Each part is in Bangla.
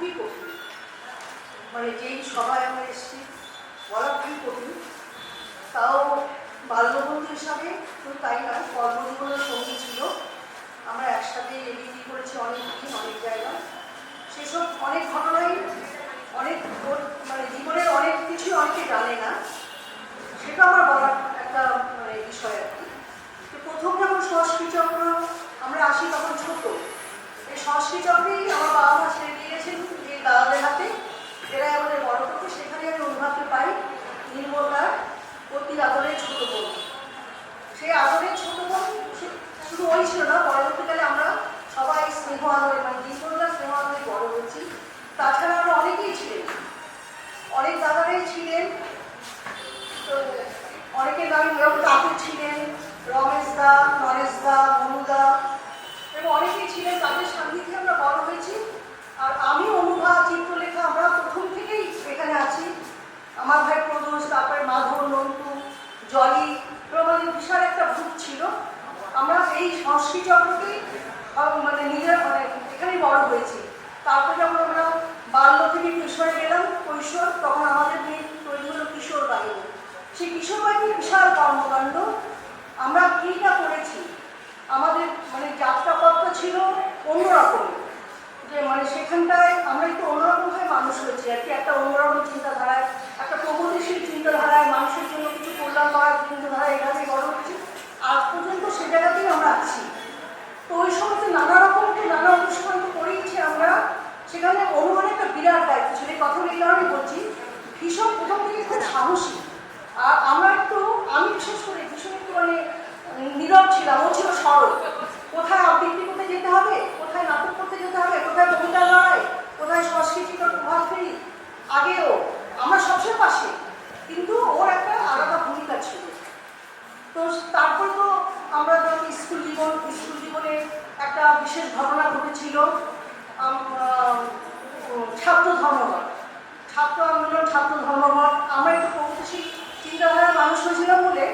খুবই কঠিন। মানে যেই সবাই আমরা এসেছি, বলা খুবই কঠিন। তাও বাল্যবন্ধু হিসাবে শুধু তাই নয় কর্মজীবনের সঙ্গী ছিল। আমরা একসাথে এগিয়ে করেছি অনেক দিন, অনেক জায়গায় সেসব অনেক ঘটনাই, অনেক মানে জীবনের অনেক কিছুই অনেকে জানে না। সেটা আমার বলার একটা মানে বিষয় আর কি। তো প্রথম যখন সংস্কৃত চক্র আমরা আসি তখন ছোট। এই সংস্কৃত চক্রেই আমার বাবা মা ছেড়ে দিয়ে গেছেন যে দাদাদের হাতে এরাই আমাদের বড় করতে সেখানে আমি অনুভবকে পাই নির্মলার অতি আদরের ছোট বোন সেই আদরের ছোট বোন সে- ওই ছিল না, পরবর্তীকালে আমরা সবাই স্নেহ আদরে মানে নির্মলা স্নেহ আদরে বড় হচ্ছি তাছাড়া আমরা অনেকেই ছিলেন। অনেক দাদারাই ছিলেন অনেকের নামে কাকু ছিলেন, রমেশ দা, নরেশ দা মনুদা এবং অনেকেই ছিলেন তাদের সান্নিধ্যে আমরা বড় হয়েছি আর আমি অনুভা চিত্রলেখা আমরা প্রথম থেকেই এখানে আছি আমার ভাই প্রদোষ তারপরে মাধব নন্টু জলি এবং আমাদের বিশাল একটা গ্রুপ ছিল আমরা এই সংস্কৃত চক্রকেই মানে নিজের মানে এখানেই বড় হয়েছি। তারপরে যখন আমরা বাল্য থেকে কিশোরে গেলাম, কৈশোর, তখন আমাদের তৈরি হলো কিশোর বাহিনী। সেই কিশোর বাহিনীর বিশাল কর্মকাণ্ড। আমরা কী করেছি? আমাদের মানে যাত্রাপথটা ছিল অন্যরকম। যে মানে সেখানটায় আমরা একটু অন্যরকমভাবে মানুষ হয়েছি। আর কি, একটা অন্যরকম চিন্তাধারায় একটা প্রগতিশীল চিন্তাধারায় মানুষের জন্য কিছু কল্যাণ করার চিন্তাধারায় এখানে বড় হয়েছি আজ পর্যন্ত সে জায়গাতেই আমরা আছি সময়তে নানা রকম, নানা অনুষ্ঠান তো করেইছি আমরা। সেখানে অনুমান একটা বিরাট দায়িত্ব ছিল, এই কথাগুলো এই কারণে বলছি ভীষণ প্রথম থেকে খুব সাহসী। আর আমরা একটু, আমি বিশেষ করে ভীষণ একটু মানে নীরব ছিলাম, ও ছিল সরল। কোথায় আবৃত্তি করতে যেতে হবে, কোথায় নাটক করতে যেতে হবে, কোথায় কবিতা লড়াই, কোথায় সংস্কৃতিকর প্রভাব ফেরি আগেও আমরা সবসময় পাশে। কিন্তু ওর একটা আলাদা ভূমিকা ছিল। তো তারপর তো আমরা যখন স্কুল জীবন, স্কুল জীবনে বিশেষ ঘটনা ঘটেছিল ছাত্র ধর্মঘট। ছাত্র আন্দোলন, ছাত্র ধর্মঘট, আমরা একটু প্রগতিশীল চিন্তাধারার মানুষ হয়েছিলাম বলে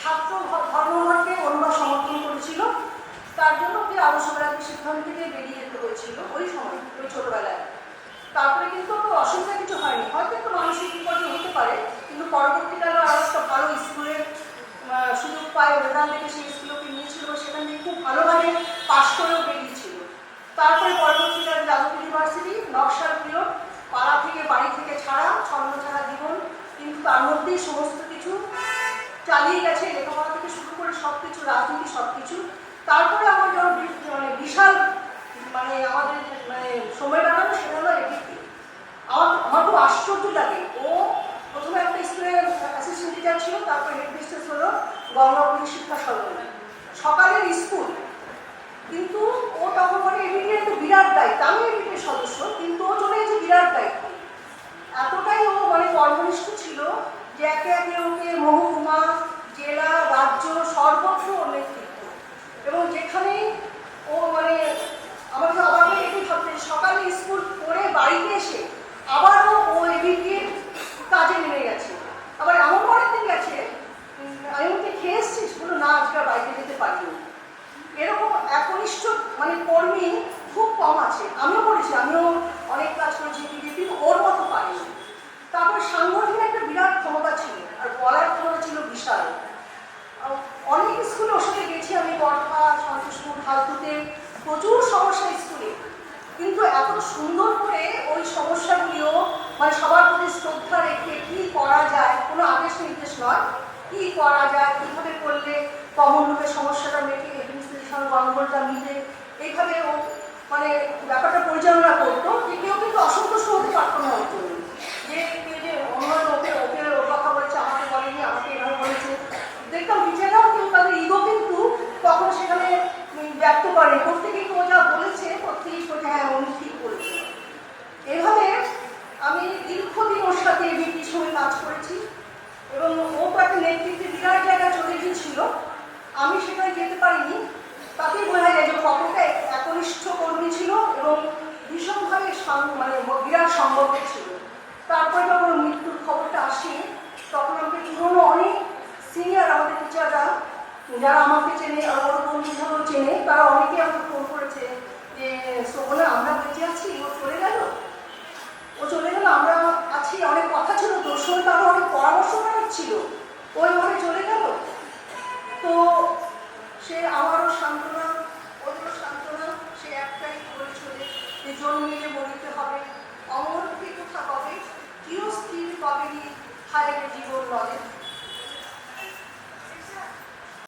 ছাত্র ধর্মঘটকে অনুভব সমর্থন করেছিল। তার জন্য ওকে বেড়াতে সিদ্ধান্ত থেকে বেরিয়ে যেতে হয়েছিল ওই সময়, ওই ছোটবেলায়। তারপরে কিন্তু ওর অসুবিধা কিছু হয়নি। হয়তো একটু মানসিক বিপর্যয় হতে পারে, কিন্তু পরবর্তীকালে আরও একটা ভালো স্কুলের সুযোগ পায়। ওখান থেকে সেই স্কুলকে নিয়েছিল, সেখান থেকে খুব ভালোভাবে পাশ করেও বেরিয়েছিল তারপরে পরবর্তীকালে যাদব ইউনিভার্সিটি নকশার পিরিয়ড পাড়া থেকে, বাড়ি থেকে ছাড়া, ছন্ন ছাড়া জীবন, কিন্তু তার মধ্যেই সমস্ত কিছু চালিয়ে গেছে, লেখাপড়া থেকে শুরু করে সব কিছু রাজনীতি সব কিছু তারপরে আমার যখন মানে বিশাল মানে আমাদের মানে সময় দাঁড়ানো সেটা হলো এবিপি আমার আমার খুব আশ্চর্য লাগে। ও প্রথমে একটা স্কুলের অ্যাসিস্ট্যান্ট টিচার ছিল, তারপরে হেড মিস্ট্রেস হলো গঙ্গাপুরী শিক্ষা সদন সকালের স্কুল, কিন্তু ও তখন মানে এবিপি একটা বিরাট দায়িত্ব আমি এবিপির সদস্য, কিন্তু ও চলে গেছে বিরাট দায়িত্ব এতটাই ও মানে কর্মনিষ্ঠ ছিল যে একে একে ওকে মহকুমা জেলা রাজ্য সর্বত্র ওর নেতৃত্ব এবং যেখানেই ও মানে আমাকে অবাক হয়ে এটাই ভাবতে সকালে স্কুল করে বাড়িতে এসে আবারও ও এবিপির কাজে নেমে গেছে আবার এমন অনেক দিন গেছে উম, আমি ওকে খেয়ে এসছিস বলো না আজকে আর বাড়িতে যেতে পারিনি এরকম একনিষ্ঠ মানে কর্মী খুব কম আছে। আমিও করেছি, আমিও অনেক কাজ করেছি বিজেপি ওর মতো পারিনি। তারপর সাংগঠনিক একটা বিরাট ক্ষমতা ছিল, আর বলার ক্ষমতা ছিল বিশাল। অনেক স্কুলে ওর সাথে গেছি আমি বর্ষা সন্তোষপুর ফালতুতে প্রচুর সমস্যা স্কুলে। কিন্তু এত সুন্দর করে ওই সমস্যাগুলিও মানে সবার প্রতি শ্রদ্ধা রেখে কি করা যায়, কোনো আদেশ নির্দেশ নয়। কি করা যায়, কীভাবে করলে কমন রূপে সমস্যাটা মেটে এডমিনিস্ট্রেশন গণভোটটা মিলে এইভাবে ও ব্যাপারটা পরিচালনা করতো যে কেউ কিন্তু অসন্তুষ্ট হতে পারতো না ওর জন্য। যে কেউ যে অন্য ওকে ওকে ওর কথা বলেছে আমাকে বলেনি, আমাকে এভাবে বলেছে, দেখতাম টিচাররাও কিন্তু তাদের ইগো কিন্তু তখন সেখানে ব্যক্ত করে প্রত্যেকে ও যা বলেছে প্রত্যেকেই বলছে হ্যাঁ উনি ঠিক বলেছে। এভাবে আমি দীর্ঘদিন ওর সাথে এবিপির সময় কাজ করেছি এবং ও তো একটা নেতৃত্বে বিরাট জায়গায় চলে গিয়েছিল আমি সেখানে যেতে পারিনি। তাতেই বোঝা যায় যে কতটা একনিষ্ঠ কর্মী মানে বিরাট সম্পর্ক ছিল। তারপরে যখন মৃত্যুর খবরটা আসে, তখন আমাকে পুরনো অনেক সিনিয়র আমাদের টিচাররা যারা আমাকে চেনে আমার বন্ধুগুলো চেনে, তারা অনেকেই আমাকে ফোন করেছে যে সোমনা আমরা বেঁচে আছি, ও চলে গেল? ও চলে গেল, আমরা আছি, অনেক কথা ছিল তোর সঙ্গে তারও অনেক পরামর্শ করার ছিল। ওই ঘরে চলে গেল। তো সে আমারও সান্ত্বনা, ওদেরও সান্ত্বনা, সে একটাই করে যে যে জন্মিলে তাদেরকে জীবন বলে